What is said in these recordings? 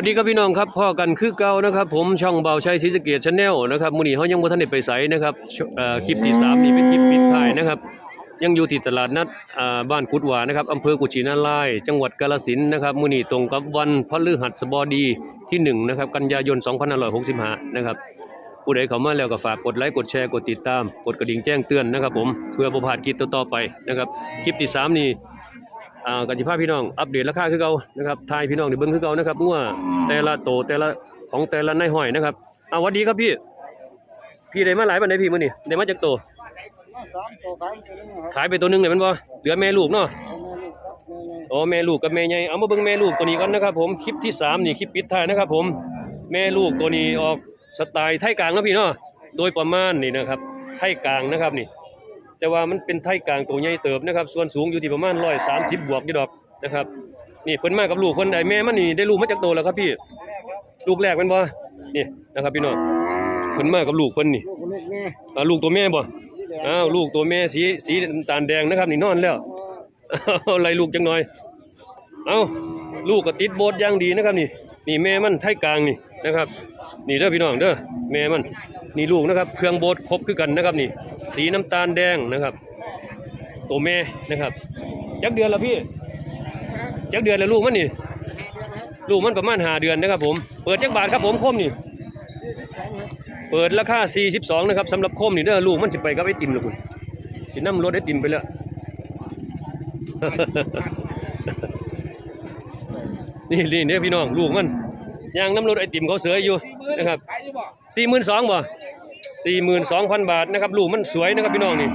วัสดีครับพี่น้องครับพ่อกันคือเก่านะครับ ผมช่องเบาชัยศรีสะเกียดชาแนลนะครับมื้อนี้เฮายังบ่ทันได้ไปไสนะครับเอ่อคลิปที่สามนี่เป็นคลิปปิดท้ายนะครับ ยังอยู่ที่ตลาดนัดอ่าบ้านกุดหวานะครับอำเภอกุชินารายณ์จังหวัดกาฬสินธุ์นะครับมื้อนี้ตรงกับวันพฤหัสบดีที่หนึ่งนะครับกันยายน2565นะครับผู้ใดเข้ามาแล้วก็ฝากกดไลค์กดแชร์กดติดตาม กดกระดิ่งแจ้งเตือนนะครับ ผมเพื่อบ่พลาดคลิปต่อๆไปนะครับคลิปที่สามนี่ อ่ากันสิพาพี่น้องอัปเดตราคาคือเก่านะครับทายพี่น้องได้เบิ่งคือเก่านะครับงัวแต่ละโตแต่ละของแต่ละนายห้อยนะครับอ่าหวัสดีครับพี่ พี่ได้มาหลายปานใดพี่มื้อนี้ได้มาจากโตมาสามตัวขายตัวนึงครับขายไปตัวหนึงเนี่ยมันบ่เหลือแม่ลูกเนาะเอาแม่ลูกครับแม่ใหญ่โอ้แม่ลูกกับแม่ใหญ่เอามาเบิ่งแม่ลูกตัวนี้ก่อนนะครับผมคลิปที่สามนี่คลิปปิดท้ายนะครับผมแม่ลูกตัวนี้ออกสไตล์ไทยกลางนะพี่เนาะโดยประมาณนี่นะครับไทยกลางนะครับนี่ แต่ว่ามันเป็นไทยกลางตัวใหญ่เติบนะครับ ส่วนสูงอยู่ที่ประมาณ130บบวกอยู่ดอกนะครับ นี่เพิ่นมากับลูกเพิ่นได้แม่มันนี่ได้ลูกมาจากโตแล้วครับพี่ ลูกแรกแม่นบ่นี่นะครับพี่น้องเพิ่นมากับลูกเพิ่นนี่ลูกลูกแม่อ่าลูกตัวแม่บ่อ้าวลูกตัวแม่สีสีน้ำตาลแดงนะครับ นี่นอนแล้วอาไล่ลูกจังหน่อย เอาลูกก็ติดโบสอย่างดีนะครับนี่ นี่แม่มันไทยกลางนี่นะครับ นี่เด้อพี่น้องเด้อแม่มันนี่ลูกนะครับเครื่องโบสถ์ครบคือกันนะครับนี่ สีน้ำตาลแดงนะครับ ตัวแม่นะครับจักเดือนแล้วพี่จักเดือนแล้วลูกมันนี่ลูกมันประมาณหาเดือนนะครับผมเปิดจักบาทครับผมคมนี่เปิดราคา 42 นะครับสำหรับคมนี่เด้อลูกมันสิไปกับไอติมเลยคุณสินำรถไอติมไปแล้ว นี่นี่เนี่ยพี่น้องลูกมันยางน้ำรถไอติมเขาเสืออยู่นะครับสี่หมื่นสองบ่สี่หมื่นสองพันบาทนะครับลูกมันสวยนะครับพี่น้องนี่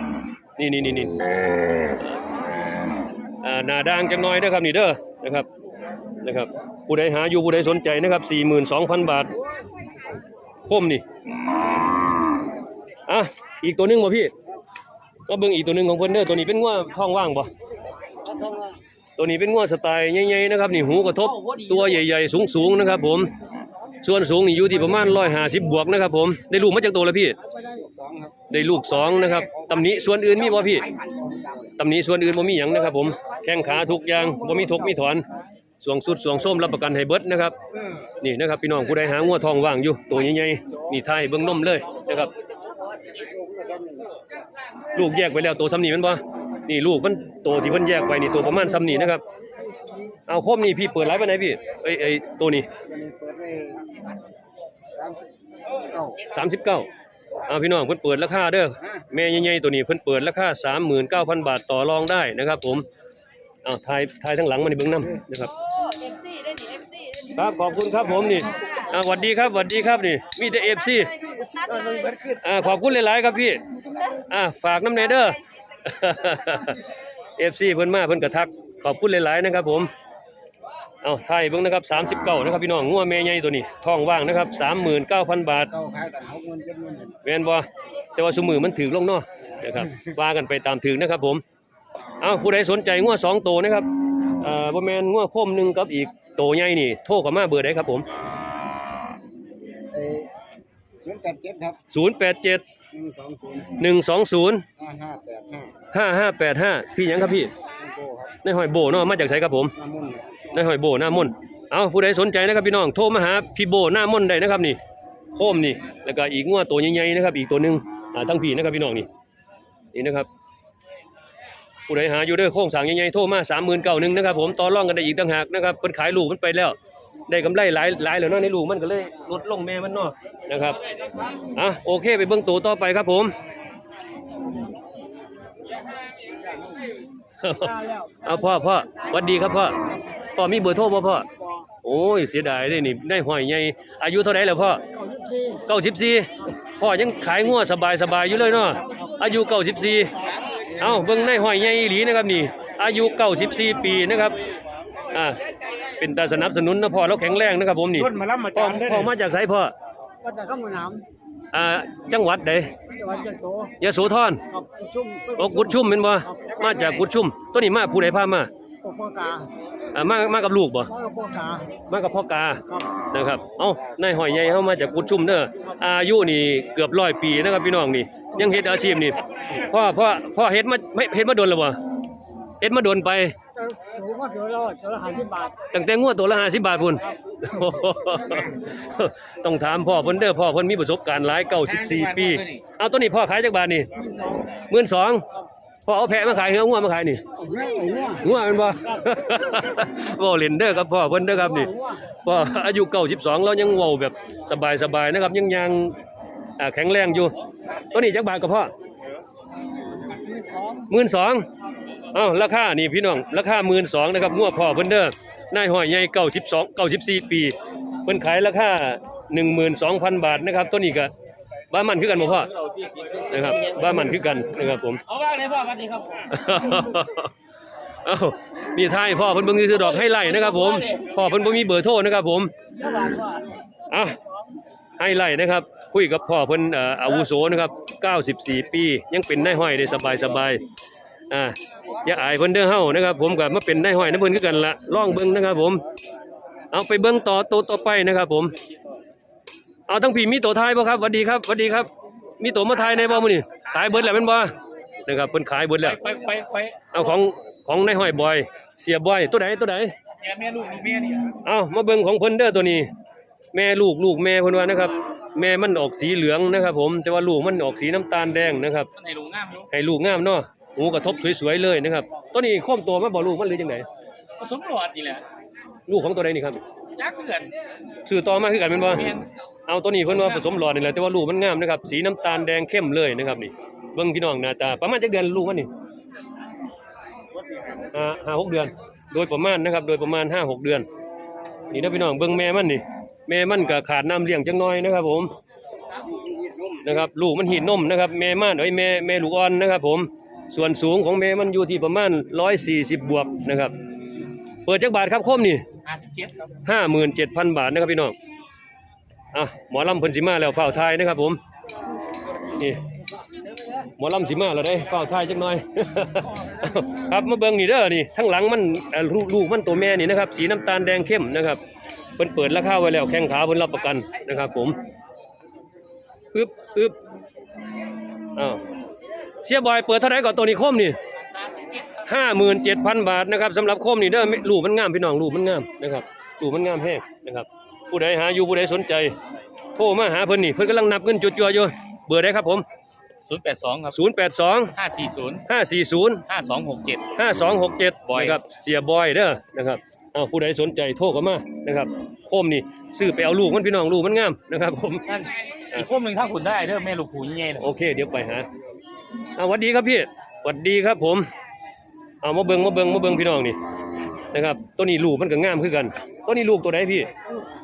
นี่นี่นี่นี่อ่าหนาด่างจังน้อยนะครับนี่เด้อนะครับนะครับผู้ใดหาอยู่ผู้ใดสนใจนะครับสี่หมื่นสองพันบาทคมนี่อะอีกตัวหนึงบ่พี่ก็เบิ่งอีกตัวหนึงของเพิ่อนเด้อตัวนี้เป็นงัวท้องว่างบ่ท้องว่า ตัวนี้เป็นงวดสไตล์ใหญ่ๆนะครับนี่หูกระทบตัวใหญ่ๆ สูงๆนะครับ ผม ส่วนสูงนี่อยู่ที่ประมาณร้อยห้าสิบบวกนะครับ ผมได้ลูกมาจากตัวแล้วพี่สองครับได้ลูกสองนะครับตำหนิส่วนอื่นมีบ่พี่ตำหนิส่วนอื่นบ่มีหยังนะครับ ผมแข้งขาทุกอย่างบ่มีทุกมีถอนสวงสุดสวงส้มรับประกันให้เบิดนะครับนี่นะครับพี่น้องผู้ใดหางัวทองว่างอยู่ตัวใหญ่ๆนี่ทายเบิ่งนมเลยนะครับลูกก็ซ้ำหนึ่งลูกแยกไปแล้วตัวซ้ำนี่แมันบ่ นี่ลูกมันโตที่เพิ่นแยกไปนี่ตัวประมาณซ้ำนี่นะครับ เอาคมนี่พี่เปิดไลฟ์ไปไหนพี่เอ้ยเอ้ยตัวนี้ตัวนี้เปิดไว้สามสิบเก้าสามสิบเก้าเอาพี่น้องเพิ่นเปิดราคาเด้อแม่ใหญ่ๆตัวนี้เพิ่นเปิดราคาสามหมื่นเก้าพันบาทต่อรองได้นะครับ ผมเอาทายทายทั้งหลังมาในเบื้องน้ำนะครับเอฟซีได้หนิเอฟซีได้หนิครับขอบคุณครับผมนี่อ่าสวัสดีครับสวัสดีครับนี่ มีแต่เอฟซีนัดเลยอ่าขอบคุณหลายๆครับพี่อ่าฝากน้ำเนเด้อ เอฟซีเพิ่นมาเพิ่นกระทักขอบคุณหลายๆนะครับ ผมเอาไทยเบิ่งนะครับสามสิบเก้านะครับพี่น้องงัวแม่ใหญ่ตัวนี้ท้องว่างนะครับสามหมื่นเก้าพันบาทเก้าขายกันหกหมื่นเจ็ดหมื่นแม่นบ่แต่ว่าสมือมันถือลงเนาะนะครับว่ากันไปตามถือนะครับ ผมเอาผู้ใดสนใจงัวสองโตวนะครับเอ่อบ่แม่นงัวโคมหนึงกับอีกโตใหญ่นี่ โทรเข้ามาเบอร์ใดครับผมเอ้ศูนย์แปดเจ็ดครับ087 หนึ่งสองศูนย์120ห้าห้าแปดห้า5585พี่หยังครับพี่น้องโบครับนายหอยโบเนาะมาจากไสครับผมน้ำมุ่นครับนายหอยโบหน้ามนต์เอาผู้ใดสนใจนะครับพี่น้องโทรมาหาพี่โบหน้ามนต์ได้นะครับนี่โคมนี่แล้วก็อีกงัวตัวใหญ่ๆนะครับ อีกตัวหนึงอ่าทั้งพี่นะครับพี่น้องนี่นี่นะครับ ผู้ใดหาอยู่เด้อโค้งสร้างใหญ่ๆโทรมาสามหมื่นเก้าหนึ่งนะครับผมต่อรองกันได้อีกต่างหากนะครับเพิ่นขายลูกมันไปแล้ว ได้กำไรหลายหลายแล้วเนาะในลูกมันก็เลยลดลงแม่มันเนาะนะครับอะโอเคไปเบิ่งตัวต่อไปครับผมเอาพ่อพ่อหวัดดีครับพ่อพ่อมีเบอร์โทรบ่พ่อโอ้ยเสียดายเลยนี่ได้หอยใหญ่อายุเท่าไหร่แล้วพ่อเก้าสิบสี่พ่อยังขายงัวสบายสบายอยู่เลยเนาะอายุเก้าสิบสี่เอาเบิ่งได้หอยใหญ่อีหลีนะครับนี่ อายุเก้าสิบสี่ปีนะครับอ่า เป็นตาสนับสนุนนะพ่อเราแข็งแรงนะครับผมนี่ต้นมาล้ำมาพ่อจานได้พ่อมาจากไสพ่อวัดแต่ข้ามน้อ่าจังหวัดใดำวัดจันโตยโสธรครับชุ่มโอ้กุดชุ่มเป็นบ่มาจากกุดชุ่มตัวนี้มาผู้ใดพามาปกปกาอ่ามามากับลูกบ่ พ่อกับปกามากับพ่อกา ครับนะครับ เอ้านายหอยใหญ่เฮามาจากกุดชุมเด้ออายุนี่เกือบร้อยปีนะครับพี่น้องนี่ ยังเฮ็ดอาชีพนี่ พ่อพ่อพ่อเฮ็ดมาไม่เฮ็ดมาโดนแล้วบ่ เฮ็ดมาโดนไปจะหนูก็เจอแล้วเจอละห้าสิบบาทตั้งแต่งวดตัวละ50บาทพุ่นต้องถามพ่อเพิ่นเด้อพ่อเพิ่นมีประสบการณ์หลาย94ปี เอาตัวนี้พ่อขายจักบาทนี่12,000พ่อเอาแพะมาขายเหรองัวมาขายนี่งัวแม่นบ่บ่เล่นเด้อครับพ่อเพิ่นเด้อครับนี่พ่ออายุ92แล้วยังเว้าแบบสบายๆนะครับ ยังยังอ่าแข็งแรงอยู่ตัวนี้จักบาทก็พ่อ12,000 เอ้าราคานี่พี่น้องราคา12,000นะครับงัวพ่อเพิ่นเด้อนายห้อยใหญ่92 94ปี เพิ่นขายราคา12,000บาทนะครับตัวนี้ก็บ้านมันคือกันบ่พ่อนะครับบ้านมันคือกันนะครับผมเอาว่างเลยพ่อสวัสดีครับเอ้ามีท้ายพ่อเพิ่นเบิ่งซื้อดอกให้ไล่นะครับผมพ่อเพิ่นบ่มีเบอร์โทรนะครับผมเจ้าหวานพ่ออะให้ไล่นะครับคุยกับพ่อเพิ่นเอ่ออาวุโสนะครับ 94 ปี ยังเป็นนายห้อยได้สบายๆ อ่าอย่าอายเพิ่นเด้อเฮานะครับผมก็มาเป็นนายห้อยนำเพิ่นคือกันละลองเบิ่งนะครับผม เอาไปเบิ่งต่อตัวต่อไปนะครับผม เอาทั้งพี่มีตัวท้ายบ่ครับสวัสดีครับสวัสดีครับ มีตัวมาทายในบ่มื้อนี้ขายเบิดแล้วแม่นบ่นะครับเพิ่นขายเบิดแล้วไปไปไปเอาของของนายห้อยบอย เสียบอยตัวไหนตัวไหนเนี่ยแม่ลูกนี่แม่นี่เอามาเบิ่งของเพิ่นเด้อตัวนี้ แม่ลูกลูกแม่เพิ่นว่านะครับแม่มันออกสีเหลืองนะครับผมแต่ว่าลูกมันออกสีน้ำตาลแดงนะครับมันให้ลุงงามอยู่ให้ลูกงามเนาะ หูกระทบสวยๆเลยนะครับตัวนี้โค้มตัวมาบ่ลูกมันหรือจังไดผสมหลอดนี่แหละลูกของตัวใดนี่ครับจักเกินซื้อต่อมาคือกันแม่นบ่แม่นเอาตัวนี้เพิ่นว่าผสมหลอดนี่แหละแต่ว่าลูกมันงามนะครับสีน้ำตาลแดงเข้มเลยนะครับนี่เบิ่งพี่น้องหน้าตาประมาณจักเดือนลูกมันนี่อ่าห้าหกเดือน โดยประมาณนะครับ โดยประมาณห้าหกเดือน นี่นะพี่น้องเบิ่งแม่มันนี่ แม่มันก็ขาดน้ำเลี้ยงจังน้อยนะครับ ผมนะครับ ลูกมันหีดนมนะครับ แม่ม่านเอ้ยแม่แม่ลูกอ่อนนะครับ ผม ส่วนสูงของแม่มันอยู่ที่ประมาณร้อยสี่สิบบวกนะครับ เปิดจักบาทครับคมนี่57ครับห้าหมื่นเจ็ดพันบาทนะครับพี่น้องอะหมอลำเพิ่นสิมาแล้วเฝ้าทายนะครับผมนี่หมอลำสิมาแล้วได้เฝ้าทายจักหน่อย ครับมาเบิ่งนี่เด้อนี่ทั้งหลังมันเอ่อลูกลูกมันตัวแม่นี่นะครับสีน้ำตาลแดงเข้มนะครับเพิ่นเปิดราคาไว้แล้วแข้งขาเพิ่นรับประกันนะครับ ผมอึบอึบอ้าว เสียบอยเปิดเท่าไหร่ก่อนตัวนี้คมนี่ห้าหมื่นเจ็ดพันบาทนะครับสำหรับโคมนี่เด้อลูกมันงามพี่น้องลูกมันงามนะครับลูกมันงามแห้งนะครับ ผู้ใดหาอยู่ผู้ใดสนใจโทรมาหาเพิ่นนี่เพิ่นกำลังนับเงินจุดจัวอยู่เบอร์ได้ครับผม082 ครับ 0 8 2 540 5 4 0 5267 5 2 6 7บอยนะครับเสียบอยเด้อนะครับเอาผู้ใดสนใจโทรเข้ามานะครับโคมนี่ซื้อไปเอาลูกมันพี่น้องลูกมันงามนะครับผมนั่นอีกคมหนึงถ้าคุณได้เด้อแม่ลูกผูใหญ่ๆน่ะโอเคเดี๋ยวไปหา เอาหวัดดีครับพี่หวัดดีครับผม เอามาเบิงมาเบิงมาเบิงพี่น้องนี่นะครับตัวนี้ลูกมันก็งามคือกันตัวนี้ลูกตัวไหนพี่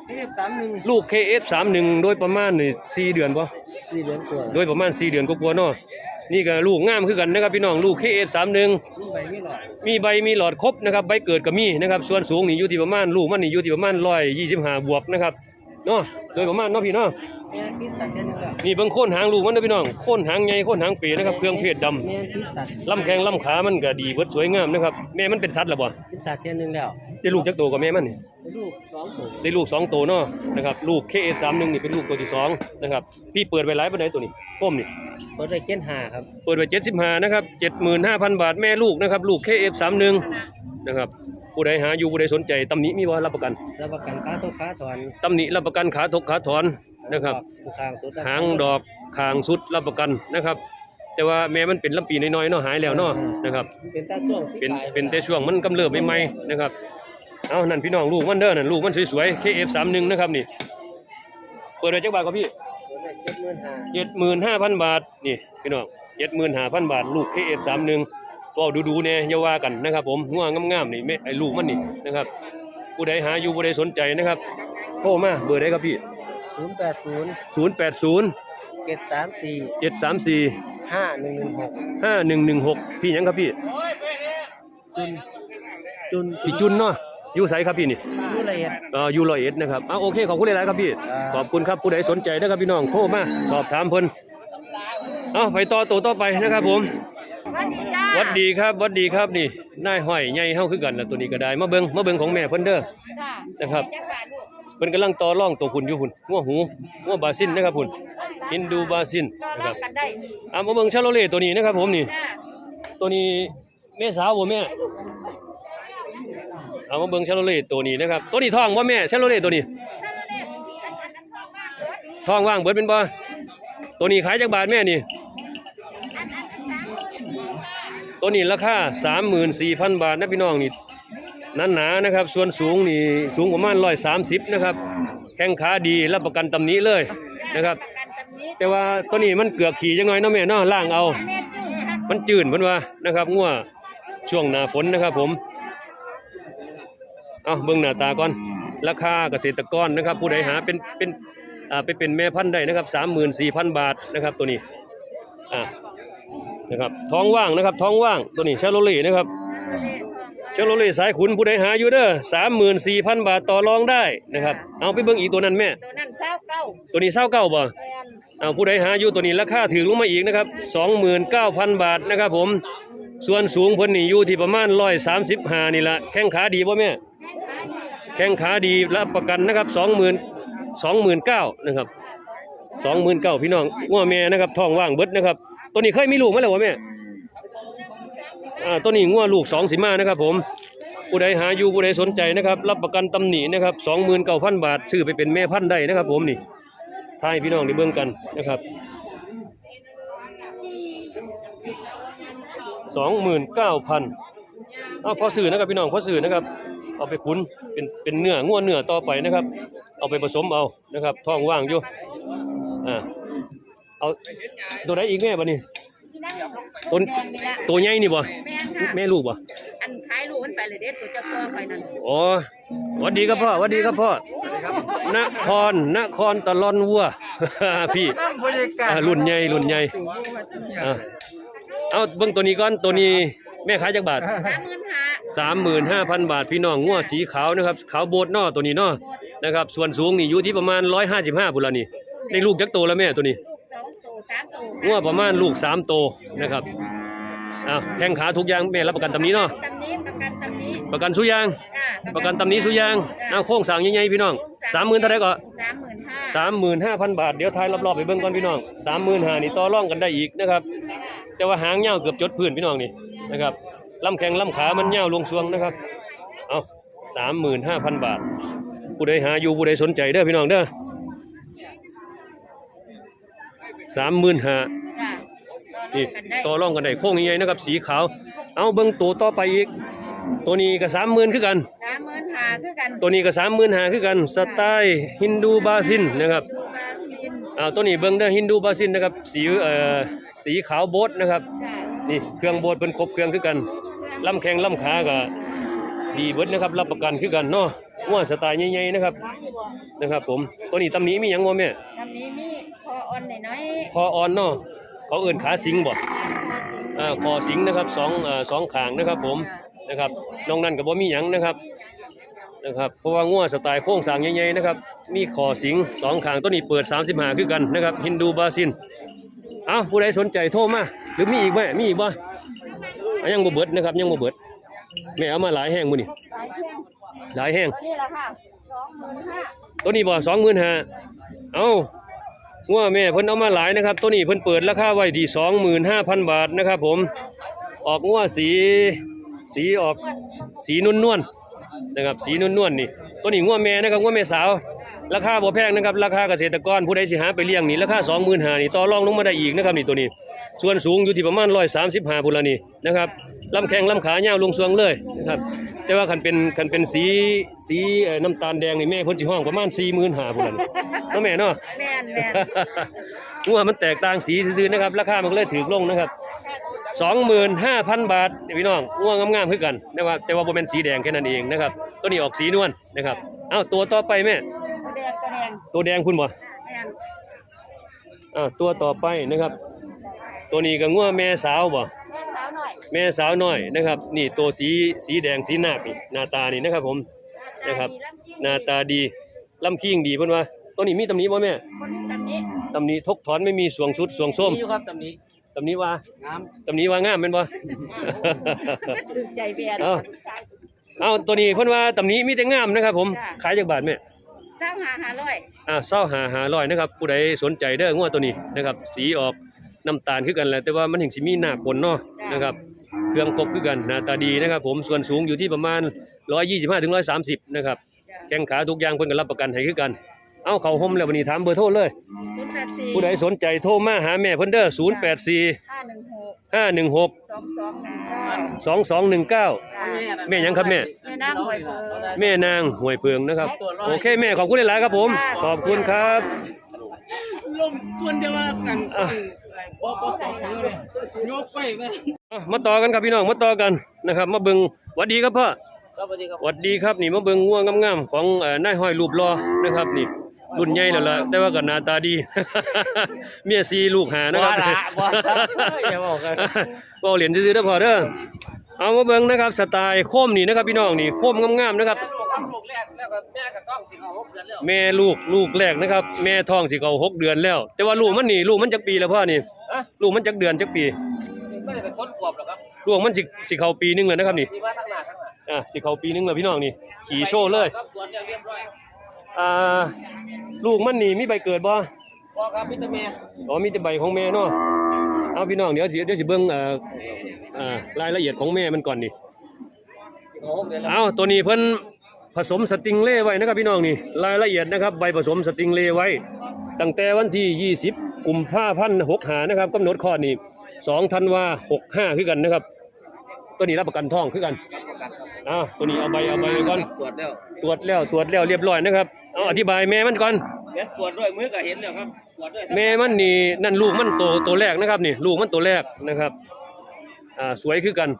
เอฟสามหนึ่งลูก KF31 โดยประมาณนี่4เดือนป่ะสี่เดือนกว่าโดยประมาณ4เดือนกว่าๆเนาะนี่ก็ลูกงามคือกันนะครับพี่น้องลูก KF31 มีใบไม่หลอดมีใบมีหลอดครบนะครับใบเกิดก็มีนะครับส่วนสูงนี่อยู่ที่ประมาณลูกมันนี่อยู่ที่ประมาณ125บวกนะครับเนาะโดยประมาณเนาะพี่เนาะ แม่พิษสัตว์แค่นี้แหละนี่เบิ่งโคนหางลูกมันเด้อพี่น้องโคนหางใหญ่โคนหางเป๋นะครับเครื่องเพชรดำแม่พิษสัตว์ลำแข้งลำขามันก็ดีเบิดสวยงามนะครับแม่มันเป็นสัตว์หรือบ่พิษสัตว์แค่นึงแล้วได้ลูกจักโตวกับแม่มันนี่ลูกสองตัวได้ลูกสองตัวเนาะนะครับลูก KS31 นี่เป็นลูกตัวที่สองนะครับพี่เปิดไว้หลายปานใดตัวนี้ป้มนี่เขาได้เกณฑ์หาครับเปิดไว้75นะครับ75,000 บาทแม่ลูกนะครับลูก KF31 นะครับผู้ใดหาอยู่ผู้ใดสนใจตำหนิมีบ่รับประกัน รับประกันค้าตัวค้าถอนตำหนิรับประกันขาทกขาถอน นะครับทางสุดหางดอกคางสุดรับประกันนะครับ แต่ว่าแม่มันเป็นลำปีน้อยๆเนาะหายแล้วเนาะนะครับ เป็นตาช่วงที่เป็นตายเป็นแต่ช่วงมันกำเริบใหม่ๆนะครับ เอานั่นพี่น้องลูกมันเด้อนั่นลูกมันสวยๆ KF31 นะครับนี่ เปิดไว้จักบาทครับพี่ เจ็ดหมื่นห้าเจ็ดหมื่นห้าพันบาทนี่พี่น้องเจ็ดหมื่นห้าพันบาท ลูก KF31 ก็ดูๆเนี่ยอย่าว่ากันนะครับ ผมง่วงงามๆนี่แม่ไอ้ลูกมันนี่นะครับผู้ใดหาอยู่ผู้ใดสนใจนะครับโทรมาเบอร์ใดครับพี่ ศูนย์แปดศูนย์ศูนย์แปดศูนย์เจ็ดสามสี่เจ็ดสามสี่ห้าหนึ่งหนึ่งหกห้าหนึ่งหนึ่งหกพี่หยังครับพี่จุนจุนพี่จุนเนาะอยู่ไสครับพี่นี่ยูละเอียด เอ่อยูรอยเอ็ดนะครับอ่าโอเค ขอบคุณหลายๆครับพี่ ครับ ขอบคุณครับผู้ใดสนใจนะครับพี่น้องโทรมาสอบถามเพิ่นเอาไปต่อตัวต่อไปนะครับผมสวัสดีจ้าหวัดดีครับหวัดดีครับนี่นายห้อยใหญ่เฮาคือกันล่ะตัวนี้ก็ได้มาเบิ่งมาเบิ่งของแม่เพิ่นเด้อจ้านะครับจักบาทลูกเพิ่นกำลังต่อรองตัวคุณอยู่พุ่นงัวหูงัวบาซินนะครับพุ่นอินดูบาซินก็นะรัครับบกันได้อ่ามาเบิ่งชาโลเล่ตัวนี้นะครับผมนี่ จ้าตัวนี้แม่สาวบ่แม่ เอามาเบิ่งชาโลเล่ตัวนี้นะครับ ตัวนี้ทองบ่แม่ชาโลเล่ตัวนี้ทองว่างเบิดเป็นบ่ ตัวนี้ขายจากบาทแม่นี่ตัวนี้ราคา34,000 บาทนะพี่น้องนี่ นั้นหนานะครับ ส่วนสูงนี่สูงประมาณ130นะครับ แข้งขาดีรับประกันตำหนี้เลยนะครับ แต่ว่าตัวนี้มันเกือกขี่จังหน่อยเนาะแม่เนาะล่างเอา มันจืดเพิ่นว่านะครับงัวช่วงหน้าฝนนะครับ ผม เอาเบิ่งหน้าตาก่อน ราคาเกษตรกรนะครับ ผู้ใดหาเป็นเป็นอ่าไปเป็นแม่พันธุ์ได้นะครับ34,000บาทนะครับ ตัวนี้อ่านะครับท้องว่างนะครับ ท้องว่างตัวนี้ชาโลเล่นะครับ ชาโลเล่สายขุนผู้ใดหาอยู่เด้อ34,000บาทต่อรองได้นะครับ เอาไปเบิ่งอีกตัวนั้นแม่ ตัวนั้นเจ้าเก้าตัวนี้เศร้าเก้าบ่แฟนเอาผู้ใดหาอยู่ตัวนี้ราคาถือลงมาอีกนะครับ29,000บาทนะครับผม ส่วนสูงเพิ่นนี่อยู่ที่ประมาณ135นี่ละแข้งขาดีบ่แม่ แข้งขาดีรับประกันนะครับสองหมื่นสองหมื่นเก้านะครับสองหมื่นเก้าพี่น้องง้อแม่นะครับท้องว่างเบิดนะครับ ตัวนี้เคยมีลูกไหมล่ะวะแม่ อ่าตัวนี้ง้อลูกสองสิมานะครับผมผู้ใดหาอยู่ผู้ใดสนใจนะครับ รับประกันตำหนินะครับสองหมื่นเก้าพันบาทซื้อไปเป็นแม่พันธุ์ได้นะครับ ผมนี่ทายพี่น้องได้เบิ่งกันนะครับสองหมื่นเก้าพันเอาพอซื้อนะครับพี่น้องพอซื้อนะครับ เอาไปขุนเป็นเป็นเนื้อง่วนเนื้อต่อไปนะครับ เอาไปผสมเอานะครับท้องว่างอยู่อ่าเอาตัวไหนอีกแม่บ่นี่ที่นั่งต้นแดงนี่ละตัวใหญ่นี่บ่แม่น ค่ะแม่ลูกบ่อันขายลูกมันไปเลยเด็ดตัวเจ้าตัวคอยนั่นอ๋อหวัดดีครับพ่อหวัดดีครับพ่อ นคร นครตะลอนวัว พี่บริการอ่ารุ่นใหญ่รุ่นใหญ่อ่าเอาเบิ่งตัวนี้ก่อนตัวนี้แม่ขายจักบาท สามหมื่นห้า35,000บาทพี่น้องงัวสีขาวนะครับขาวโบดเนาะตัวนี้เนาะนะครับ ส่วนสูงนี่อยู่ที่ประมาณ155พุ่นละนี่ได้ลูกจักโตแล้วแม่ตัวนี้ลูกสองตัวสามตัวงัวประมาณลูกสามโตนะครับ อ้าวแข้งขาทุกอย่างแม่รับประกันตำนี้เนาะตำนี้ประกันตำนี้ประกันสุยาง จ้าประกันตำนี้สุยางเอาโค้งสั่งใหญ่ๆพี่น้องสามหมื่นเท่าไหรก็สามหมื่นห้าสามหมื่นห้าพันบาทเดี๋ยวทายรอบๆไปเบิ่งก่อนพี่น้องสามหมื่นห้านี่ต่อร่องกันได้อีกนะครับแต่ว่าหางเหี่ยวเกือบจดพื้นพี่น้องนี่นะครับลำแข้งลำขามันเหี่ยวลงซวงนะครับเอาสามหมื่นห้าพันบาทผู้ใดหาอยู่ผู้ใดสนใจเด้อพี่น้องเด้อสามหมื่นห้าจ้า นี่กันได้ต่อร่องกันได้โค้งใหญ่ๆนะครับสีขาว เอาเบิ่งตัวต่อไปอีก ตัวนี้ก็สามหมื่นคือกัน สามหมื่นห้าคือกันตัวนี้ก็สามหมื่นห้าคือกัน สไตล์ฮินดูบาซินนะครับดูบราซิลอ่าตัวนี้เบิ่งเด้อฮินดูบาซินนะครับ สีเอ่อสีขาวโบดนะครับจ้านี่เครื่องโบดเป็นครบเครื่องคือกันลำแข้งลำขาก็ดีเบิดนะครับรับประกันคือกันเนาะง่วสไตล์ใหญ่ๆนะครับนะครับ ผมตัวนี้ตำหนี้มีหยังบ่แม่คำนี้มีคออ่อนหน่อยคออ่อนเนาะ เขาเอิ้นขาสิงบ่ๆอ่าคอสิงนะครับสองอ่าสองขางนะครับผมนะครับนอกนั้นก็บ่มีหยังนะครับนะครับเพราะว่างัวสไตล์โค้งสร้างใหญ่ๆนะครับ มีคอสิงสองขางตัวนี้เปิด 35คือกันนะครับฮินดูบาซินเอาผู้ใดสนใจโทรมาหรือมีอีกไหมมีอีกบ่อะยังบ่เบิดนะครับยังบ่เบิดแม่เอามาหลายแห้งมื้อนี่สายเพียงหลายแห้งตัวนี้แหละค่ะสองหมื่นห้าตัวนี้บ่25,000เอา งัวแม่เพิ่นเอามาหลายนะครับ ตัวนี้เพิ่นเปิดราคาไว้ที่สองหมื่นห้าพันบาทนะครับ ผมออกงัวสีสีออกสีนุ่นนวลนะครับสีนุ่นนวลนี่ตัวนี้งัวแม่นะครับงัวแม่สาว ราคาบ่แพงนะครับราคาเกษตรกรผู้ใดสิหาไปเลี้ยงนี่ราคาสองหมื่นห้านี่ต่อรองลงมาได้อีกนะครับนี่ตัวนี้ ส่วนสูงอยู่ที่ประมาณ135พุ่นละนี่นะครับลำแข้งลำขายาวลงสวงเลยนะครับแต่ว่าคันเป็นคันเป็นสีสีเอ่อน้ำตาลแดงนี่แม่เพิ่นสิห้องประมาณ45,000พุ่นละนี่เนาะแม่เนาะ แม่นแม่น งัวมันแตกต่างสีซื่อๆนะครับราคามันก็เลยถูกลงนะครับ25,000 บาทนี่พี่น้องงัวงามๆคือกันแต่ว่าแต่ว่าบ่แม่นสีแดงแค่นั้นเองนะครับตัวนี้ออกสีนวลนะครับเอ้าตัวต่อไปแม่ตัวแดงตัวแดงตัวแดงคุณบ่แม่น อ่าตัวต่อไปนะครับ ตัวนี้ก็งัวแม่สาวบ่แม่สาวหน่อยแม่สาวน้อยนะครับ นี่ตัวสีสีแดงสีหน้านี่หน้าตานี่นะครับผม นะครับ หน้าตาดีลำคิงดีเพิ่นว่าตัวนี้มีตำหนิบ่แม่คนนี้ตำนี้ตำหนิทกถอนไม่มีสวงสุดสวงส้มมีอยู่ครับตำนี้ตำหนิว่างามตำหนิว่างามแม่นบ่ ถึงใจเบียร์เอ้า เอาตัวนี้เพิ่นว่าตำหนิมีแต่งามนะครับ ผมจ้ะขายจักบาทแม่ เจ้าหาหาร้อยอ่าเศร้าหาหาร้อยนะครับ ผู้ใดสนใจเด้องัวตัวนี้นะครับ สีออก น้ำตาลคือกันแหละแต่ว่ามันถึงสิมีหน้าปนเนาะนะครับเครื่องครบคือกันหน้าตาดีนะครับผมส่วนสูงอยู่ที่ประมาณร้อยยี่สิบห้าถึงร้อยสามสิบนะครับ แข้งขาทุกอย่างเพิ่นก็รับประกันให้คือกัน เอาเข้าห่มแล้ววันนี้ถามเบอร์โทรเลยศูนย์แปดสี่ผู้ใดสนใจโทรมาหาแม่เพิ่นเด้อศูนย์แปดสี่ห้าหนึ่งหกห้าหนึ่งหกสองสองหนึ่งเก้าสองสองหนึ่งเก้าแม่หยังครับแม่ แม่น้ำหวยเพิงแม่นางห่วยเพิงนะครับ โอเคแม่ขอบคุณหลายๆครับผม ขอบคุณครับ ลมส่วนเดียวกันอะบ่บ่ตกเลยยกไปแม่อะมาต่อกันครับพี่น้องมาต่อกันนะครับ มาเบิ่งหวัดดีครับพ่อครับสวัสดีครับหวัดดีครับนี่มาเบิ่งงัวงามๆของเอ่อนายห้อยรูปรอนะครับนี่รุ่นใหญ่แล้วล่ะแต่ว่าก็หน้าตาดี เมียซีลูกหานะครับบ่ละบ่ละอย่าบอกกันเว้าเหรียญซื่อๆเด้อพ่อเด้อ เอามาเบิ่งนะครับสไตล์โคมนี่นะครับพี่น้องนี่โคมงามๆนะครับลูกแรกแล้วก็แม่ก็ต้องสิเขาหกเดือนแล้วแม่ลูกลูกแรกนะครับ แม่ท้องสิเขาหกเดือนแล้ว แต่ว่าลูกมันนี่ลูกมันจักปีแล้วพ่อนี่ลูกมันจักเดือนจักปีไม่ได้เป็นคนขวบหรอกครับลูกมันสิสิเข้าปีหนึงแล้วนะครับนี่มีมาทั้งหน้าทั้งหลังอะสิเข้าปีหนึงแล้วพี่น้องนี่ขี่โชว์เลยครับตรวจเรียบร้อยอ่าลูกมันนี่มีใบเกิดบ่พอครับพิตามินอ๋อมีแต่ใบของแม่เนาะ เอาพี่น้องเดี๋ยวสิเดี๋ยวสิเบิ่งเอ่ออ่ารายละเอียดของแม่มันก่อนนี่เขาหกเดือนแล้วเอาตัวนี้เพิ่นผสมสติงเล่ไว้นะครับพี่น้องนี่รายละเอียดนะครับใบผสมสติงเล่ไว้ ตั้งแต่วันที่ 20กุมภาพันธ์65นะครับกำหนดคลอดนี่2ธันวา65คือกันนะครับ ตัวนี้รับประกันท้องคือกันประกันครับอ่าตัวนี้เอาใบเอาใบไว้ก่อนตรวจแล้วตรวจแล้วตรวจแล้วเรียบร้อยนะครับเอาอธิบายแม่มันก่อน เดี๋ยวตรวจด้วยมือก็เห็นแล้วครับตรวจด้วยแม่มันนี่นั่นลูกมันโตตัวแรกนะครับนี่ลูกมันตัวแรกนะครับอ่าสวยคือกัน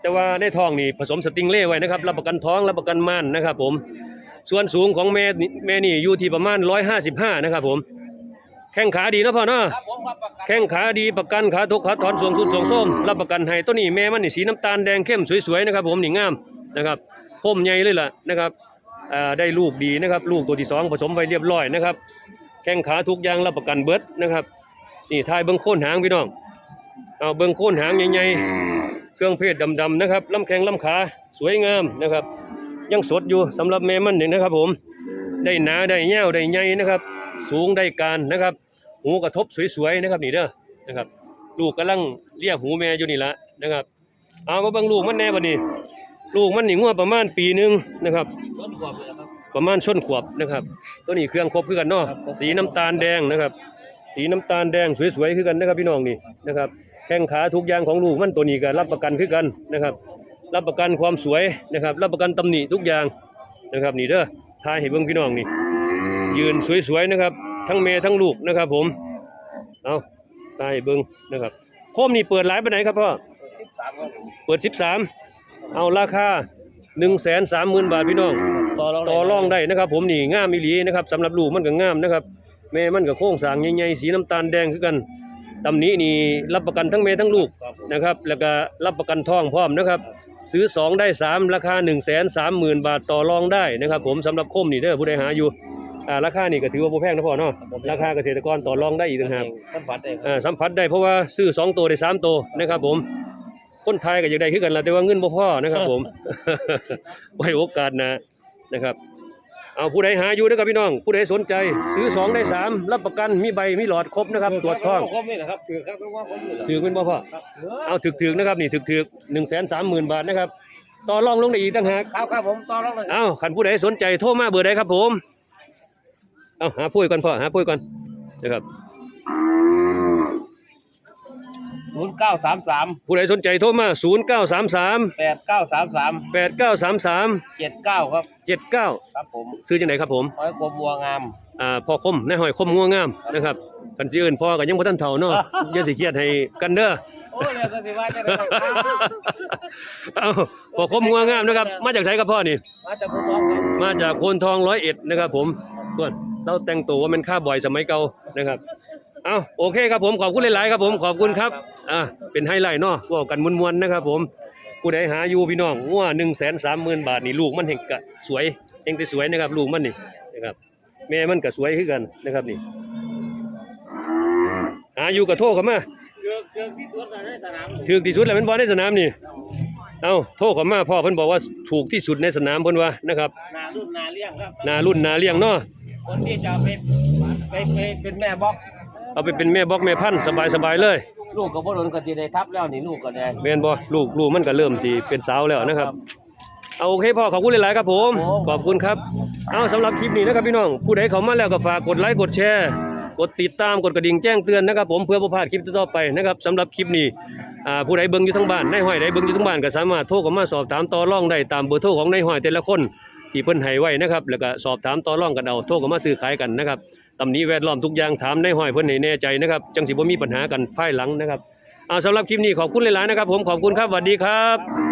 แต่ว่าในท้องนี่ผสมสติงเล่ไว้นะครับรับประกันท้องรับประกันม่านนะครับ ผม ส่วนสูงของแม่นี่แม่นี่อยู่ที่ประมาณ155นะครับ ผม แข้งขาดีเนาะพ่อเนาะ ครับผมครับประกันแข้งขาดีประกันขาทุกขาถอนสวงสุดสวงส้มรับประกันให้ตัวนี้แม่มันนี่สีน้ำตาลแดงเข้มสวยๆนะครับ ผมนี่งามนะครับคมใหญ่เลยล่ะนะครับอ่า ได้ลูกดีนะครับ ลูกตัวที่สองผสมไว้เรียบร้อยนะครับ แข้งขาทุกอย่างรับประกันเบิดนะครับนี่ทายเบิ้งโค่นหางพี่น้องเอาเบิ้งโค่นหางใหญ่ๆเครื่องเพศดำๆนะครับลำแข้งลำขาสวยงามนะครับ ยังสดอยู่สำหรับแม่มันนี่นะครับ ผม ได้หนาได้เงี้ยวได้ใหญ่นะครับ สูงได้การนะครับ หูกระทบสวยๆนะครับนี่เด้อนะครับ ลูกกำลังเลียหูแม่อยู่นี่ละนะครับ เอามาบิ่งลูกมันแน่บัดนี้ ลูกมันนี่งวประมาณปีหนึ่งนะครับ ต้นขวบเลยครับประมาณชนขวบนะครับ ตัวนี้เครื่องครบคือกันเนาะครับครบสีน้ำตาลแดงนะครับ สีน้ำตาลแดงสวยๆคือกันนะครับพี่น้องนี่นะครับแข้งขาทุกอย่างของลูกมันตัวนี้ก็รับประกันคือกันนะครับ รับประกันความสวยนะครับ รับประกันตำหนิทุกอย่างนะครับ นี่เด้อทายให้เบิ่งพี่น้องนี่ ยืนสวยๆนะครับ ทั้งแม่ทั้งลูกนะครับ ผมเอาทายให้เบิ่งนะครับโคมนี่เปิดหลายไปไหนใดครับพ่อสิบสามครับเปิด13เอาราคา1 3 0 0 0 0บาทพี่น้องต่อรอง ต่อรองได้นะครับ ผมนี่งามอีหลีนะครับสำหรับลูกมันก็งามนะครับ แม่มันก็โค้งสร้างใหญ่ๆสีน้ำตาลแดงคือกันตำหนี้นี่รับประกันทั้งแม่ทั้งลูกครับผมนะครับ แล้วก็รับประกันทองพร้อมนะครับ ซื้อ 2 ได้ 3 ราคา 1 3 0 0 0 0 บาทต่อรองได้นะครับ ผมสำหรับคมนี่เด้อผู้ใดหาอยู่อ่าราคานี่ก็ถือว่าบ่แพงนะพ่อเนาะราคาเกษตรกรต่อรองได้อีกต่างหากสัมผัสได้ครับอ่าสัมผัสได้เพราะว่าซื้อสองตัวได้สามตัวนะครับผมคนไทยก็อยากได้คือกันละแต่ว่าเงินบ่พอนะครับผมไว้โอกาสหนะ นะครับ เอาผู้ใดหาอยู่นะครับพี่น้อง ผู้ใดสนใจ ซื้อสองได้สามรับประกันมีใบมีหลอดครบนะครับตรวจท้องครบนี่แหละครับถือครับเป็นว่าครบนี่แหละถือเป็นบ่พ่อครับถือเอาถึกถึกๆนะครับนี่ถึกถึกหนึ่งแสนสามหมื่นบาทนะครับต่อรองลงได้อีกต่างหากครับครับผมต่อรองเลยเอาขันผู้ใดสนใจโทรมาเบอร์ใดครับผมเอาหาปุ้ยก่อนพ่อหาปุ้ยก่อนนะครับ ศูนย์เก้าสามสามผู้ใดสนใจโทรมา 0 9 3 3 แปดเก้าสามสาม8 9 3 3 เจ็ดเก้าครับ7 9 ครับผมซื้อจังไหนครับผมหอยกบบัวงาม อ่าพ่อคมนายหอยคมงัวงามนะครับกันสิเอื่นพ่อก็ยังบ่ทันเฒ่าเนาะ อย่าสิเครียดให้กันเด้อ โอ้ยเดี๋ยวก็สิว่าจะได้ครับเอาพ่อคมงัวงามนะครับ มาจากไสครับพ่อนี่ มาจากภูทองครับมาจากโพนทองร้อยเอ็ดนะครับผมเพื่อนเราแต่งตัวว่าเป็นข้าบ่อยสมัยเก่านะครับเอาโอเคครับผมขอบคุณหลายๆครับผมขอบคุณครับอ่าเป็นไฮไลท์เนาะเว่ากันมวนๆนะครับผมผู้ใดหาอยู่พี่น้องงัวหนึ่งแสนสามหมื่นบาทนี่ลูกมันเห็นกะสวยเองแต่สวยนะครับลูกมันนี่นะครับแม่มันก็สวยขึ้นกันนะครับนี่หาอยู่กับโทษเขามาเกือกเกือกที่ตัวในสนามถึกที่สุดแล้วเป็นบอลในสนามนี่เอาโทษเขามาพ่อเพิ่นบอกว่าถูกที่สุดในสนามเพิ่นว่านะครับนารุ่นนาเลี้ยงครับนารุ่นนาเลี้ยงเนาะคนที่จะไปไปไปเป็นแม่บล็อก เอาไปเป็นแม่บอกแม่พันธุ์สบายๆเลย ลูกกับพ่อโดนก็จะได้ทับแล้วนี่ลูกก็ได้แม่นบ่ลูกลูกมันก็เริ่มสิเป็นสาวแล้วนะครับ เอาโอเคพ่อขอบคุณหลายๆครับผมครับผม ขอบคุณครับ เอาสำหรับคลิปนี้นะครับพี่น้อง ผู้ใดเข้ามาแล้วก็ฝากกดไลค์กดแชร์ กดติดตามกดกระดิ่งแจ้งเตือนนะครับผมเพื่อบ่พลาดคลิปต่อๆไปนะครับสำหรับคลิปนี้อ่าผู้ใดเบิ่งอยู่ทั้งบ้านนายห้อยใดเบิ่งอยู่ทั้งบ้านก็สามารถโทรเข้ามาสอบถามต่อรองได้ตามเบอร์โทรของนายห้อยแต่ละคนที่เพิ่นให้ไว้นะครับแล้วก็สอบถามต่อรองกันเอาโทรเข้ามาซื้อขายกันนะครับ ตำหนี้แวดล้อมทุกอย่างถามนห้อยเพื่อนให้แน่ใจนะครับ จังสิบ่มีปัญหากันภายหลังนะครับเอาสำหรับคลิปนี้ขอบคุณหลายๆนะครับ ผมขอบคุณครับสวัสดีครับ